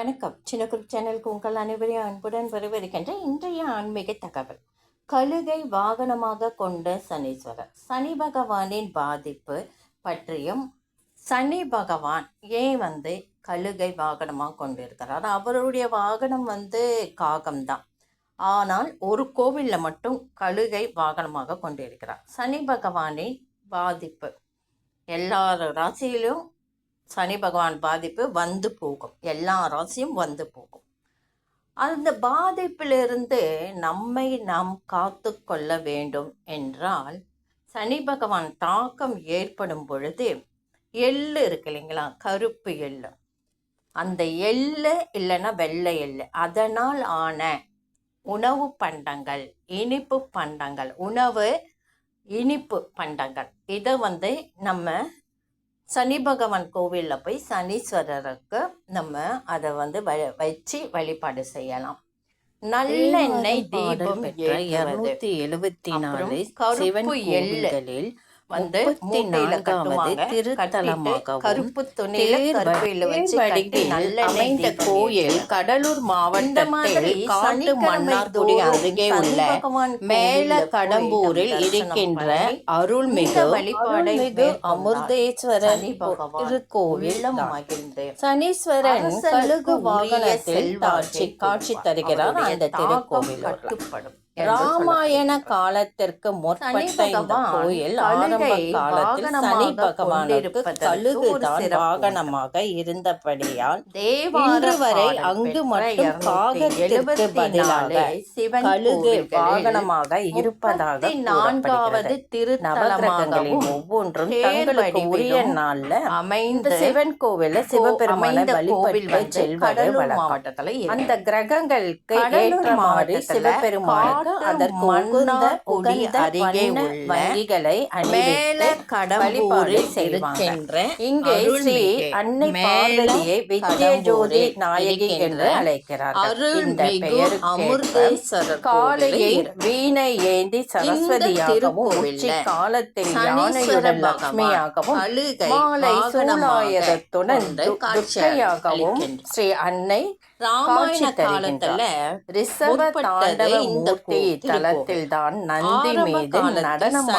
வணக்கம். சின்ன குரூப் சேனலுக்கு உங்கள் அனைவரையும் அன்புடன் வரவேற்கின்ற இன்றைய ஆன்மீக தகவல். கழுகை வாகனமாக கொண்ட சனீஸ்வரர் சனி பகவானின் பாதிப்பு பற்றியும் சனி பகவான் ஏன் வந்து கழுகை வாகனமாக கொண்டிருக்கிறார்? அவருடைய வாகனம் வந்து காகம்தான். ஆனால் ஒரு கோவிலில் மட்டும் கழுகை வாகனமாக கொண்டிருக்கிறார். சனி பகவானின் பாதிப்பு எல்லா ராசியிலும் சனி பகவான் பாதிப்பு வந்து போகும். எல்லா ராசியும் வந்து போகும். அந்த பாதிப்பிலிருந்து நம்மை நாம் காத்து கொள்ள வேண்டும் என்றால் சனி பகவான் தாக்கம் ஏற்படும் பொழுது எள்ளு இருக்கு இல்லைங்களா? கருப்பு எள்ளு. அந்த எள்ளு இல்லைன்னா வெள்ளை எள்ளு. அதனால் ஆன உணவு பண்டங்கள் இனிப்பு பண்டங்கள் உணவு இனிப்பு பண்டங்கள் இதை வந்து நம்ம சனி பகவான் கோவிலில் போய் சனீஸ்வரருக்கு நம்ம அதை வந்து வ வச்சு வழிபாடு செய்யலாம். நல்லெண்ணெய் தீபம் இருநூத்தி எழுபத்தி நாலு கருப்பு சிவன் எள்ளு. கோவில்களில் வந்து கருப்பு துணியில வச்சு கட்டி நல்லெண்ணெய் அமைந்த கோயில் கடலூர் மாவட்டத்தில் காட்டு மன்னார்குடி அருகே உள்ள மேல கடம்பூரில் இருக்கின்ற அருள்மிகு வழிபாடை அமிர்தேஸ்வரர் திருக்கோவில் சனீஸ்வரன் கழுகு வாகனத்தில் காட்சி காட்சி. தருகிறார் அந்த திருக்கோவில் கட்டுப்படும். ராமாயண. காலத்திற்கு முற்பட்ட இந்த கோயில் ஆரம்ப காலத்தில் சனி பகவானுக்கு. வாகனமாக இருந்தபடியால் இன்று வரை அங்கு மட்டும் 274 காகத்திற்கு பதிலாக கழுகு வாகனமாக இருப்பதாக நான்காவது திருத்தலமாகவும் ஒவ்வொன்றும் தங்களுக்கு உரிய நாள்ல அமைந்த சிவன் கோவில சிவபெருமான வழிபட்டு செல்வது வழக்கம். அந்த கிரகங்களுக்கு ஏற்ற மாதிரி காட்டு அதற்கு உகந்த உகந்த அருகே வங்கிகளை மேல கடம்பூரில். இருக்கின்ற இங்கே ஸ்ரீ அன்னை பார்வதியை கடம்பூரில் நாயகி என்று அழைக்கிறார்கள் இந்த பெயருக்கு காலையை வீணை ஏந்தி சரஸ்வதியாகவும் உச்சி காலத்தில் யானையுடன் அழுகை மாலை காட்சி துர்க்கையாகவும். ஸ்ரீ அன்னை ராமாயண காலத்துல ரிஷப முற்பட்டது தாண்டவ இந்த மூர்த்தி தலத்தில் தான் நந்தி மீது நடனம்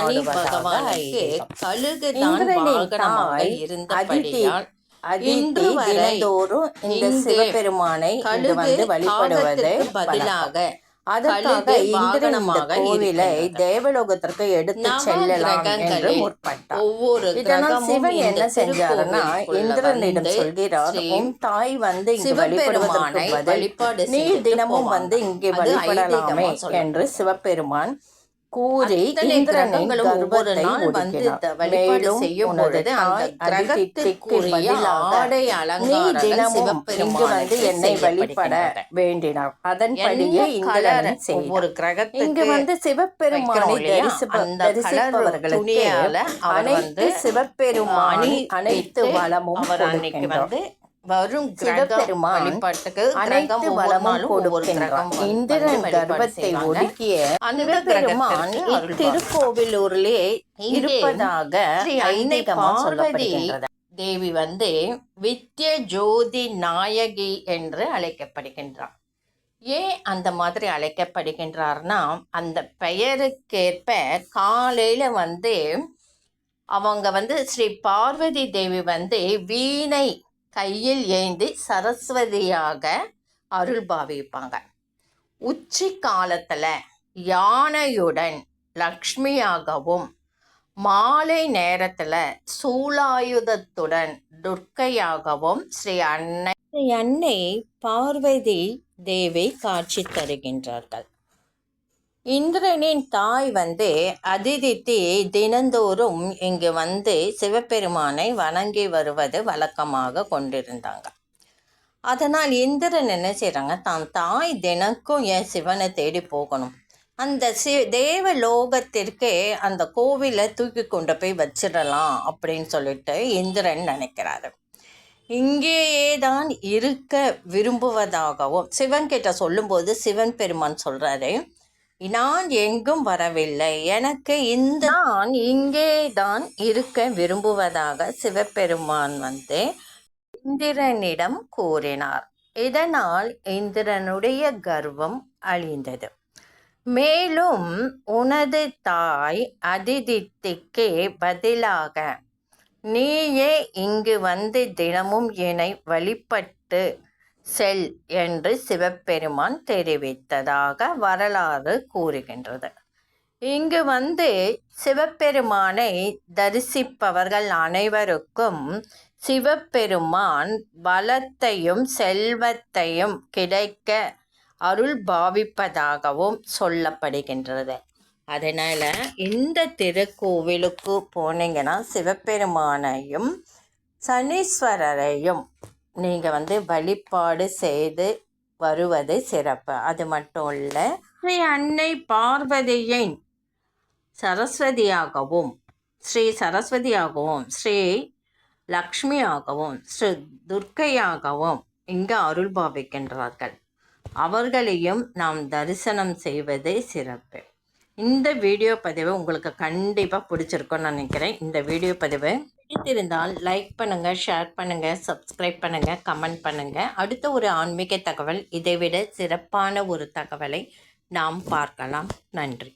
ஐதீகம். கழுகுதான் வாகனமாக இருந்தபடியால் இன்று வரை இந்த சிவபெருமானை இங்கு கழுகு வந்து வழிபடுவது. பதிலாக அதற்காக கழுகு இந்திரன் இந்த வாகனமாக கோவிலை. தேவலோகத்திற்கு எடுத்து செல்லலாம் என்று முற்பட்டார் இதனால் சிவன் என்ன செஞ்சாருன்னா இந்திரனிடம் சொல்கிறார் உன் தாய் வந்து இங்கு வழிபடுவதற்கு பதில் நீ தினமும். வந்து இங்கே வழிபடலாமே. என்று சிவபெருமான் கூறி கிரகங்களும் ஒவ்வொரு நாள் வந்து வழிபாடு செய்யும் பொழுது அந்த கிரகத்திற்குரிய ஆடை தினமும் இங்கு வந்து என்னை வழிபட. வேண்டினார் அதன்படியே இந்திரன் ஒவ்வொரு கிரகத்துக்கு இங்கு வந்து சிவபெருமானை தரிசிப்பவர்களுக்கு அனைத்து சிவபெருமானி அனைத்து வளமும் அவர் அன்னைக்கு. வந்து வரும் சிவபெருமான் அனைத்து வளமும் வந்து இந்திரன் கர்ப்பத்தை. ஒடுக்கிய அந்த. இத்திருக்கோவிலூரிலே இருப்பதாக சொல்லப்படுகின்றது தேவி வந்து வித்ய ஜோதி நாயகி என்று அழைக்கப்படுகின்றார் ஏன் அந்த மாதிரி அழைக்கப்படுகின்றார்னா அந்த பெயருக்கேற்ப காலையில வந்து அவங்க வந்து ஸ்ரீ பார்வதி தேவி வந்து வீணை கையில் ஏந்தி சரஸ்வதியாக அருள் பாவிப்பாங்க. உச்சி காலத்தில் யானையுடன் லக்ஷ்மியாகவும் மாலை நேரத்தில் சூலாயுதத்துடன் துர்க்கையாகவும் ஸ்ரீ அன்னை ஸ்ரீ அன்னை பார்வதி தேவி காட்சி தருகின்றார்கள். இந்திரனின் தாய் வந்து அதிதித்தி தினந்தோறும் இங்கு வந்து சிவபெருமானை வணங்கி வருவது வழக்கமாக கொண்டிருந்தாங்க. அதனால் இந்திரன் என்ன செய்கிறாங்க தான் தாய் தினக்கும் என் சிவனை தேடி போகணும். அந்த சி தேவ லோகத்திற்கே அந்த கோவிலை தூக்கி கொண்டு போய் வச்சிடலாம் அப்படின்னு சொல்லிட்டு இந்திரன் நினைக்கிறாரு. இங்கேயே தான் இருக்க விரும்புவதாகவும் சிவன் கிட்ட சொல்லும்போது சிவன் பெருமான் சொல்கிறாரு நான் எங்கும் வரவில்லை. எனக்கு இந்த நான் இங்கே தான் இருக்க விரும்புவதாக சிவபெருமான் வந்து இந்திரனிடம் கூறினார். இதனால் இந்திரனுடைய கர்வம் அழிந்தது. மேலும் உனது தாய் அதிதித்திக்கே பதிலாக நீயே இங்கு வந்து தினமும் என்னை வழிபட்டு செல் என்று சிவபெருமான் தெரிவித்ததாக வரலாறு கூறுகின்றது. இங்கு வந்து சிவபெருமானை தரிசிப்பவர்கள் அனைவருக்கும் சிவபெருமான் பலத்தையும் செல்வத்தையும் கிடைக்க அருள் பாவிப்பதாகவும் சொல்லப்படுகின்றது. அதனால் இந்த திருக்கோவிலுக்கு போனீங்கன்னா சிவபெருமானையும் சனீஸ்வரரையும் நீங்கள் வந்து வழிபாடு செய்து வருவது சிறப்பு. அது மட்டும் இல்லை ஸ்ரீ அன்னை பார்வதியின் சரஸ்வதியாகவும் ஸ்ரீ சரஸ்வதியாகவும் ஸ்ரீ லக்ஷ்மியாகவும் ஸ்ரீ துர்க்கையாகவும் இங்கு அருள் பாவிக்கின்றார்கள். அவர்களையும் நாம் தரிசனம் செய்வது சிறப்பு. இந்த வீடியோ பதிவு உங்களுக்கு கண்டிப்பாக பிடிச்சிருக்குன்னு நினைக்கிறேன். இந்த வீடியோ பதிவு பிடித்திருந்தால் லைக் பண்ணுங்கள் ஷேர் பண்ணுங்கள் சப்ஸ்கிரைப் பண்ணுங்கள் கமெண்ட் பண்ணுங்கள் அடுத்த ஒரு ஆன்மீக தகவல் இதைவிட சிறப்பான ஒரு தகவலை நாம் பார்க்கலாம். நன்றி.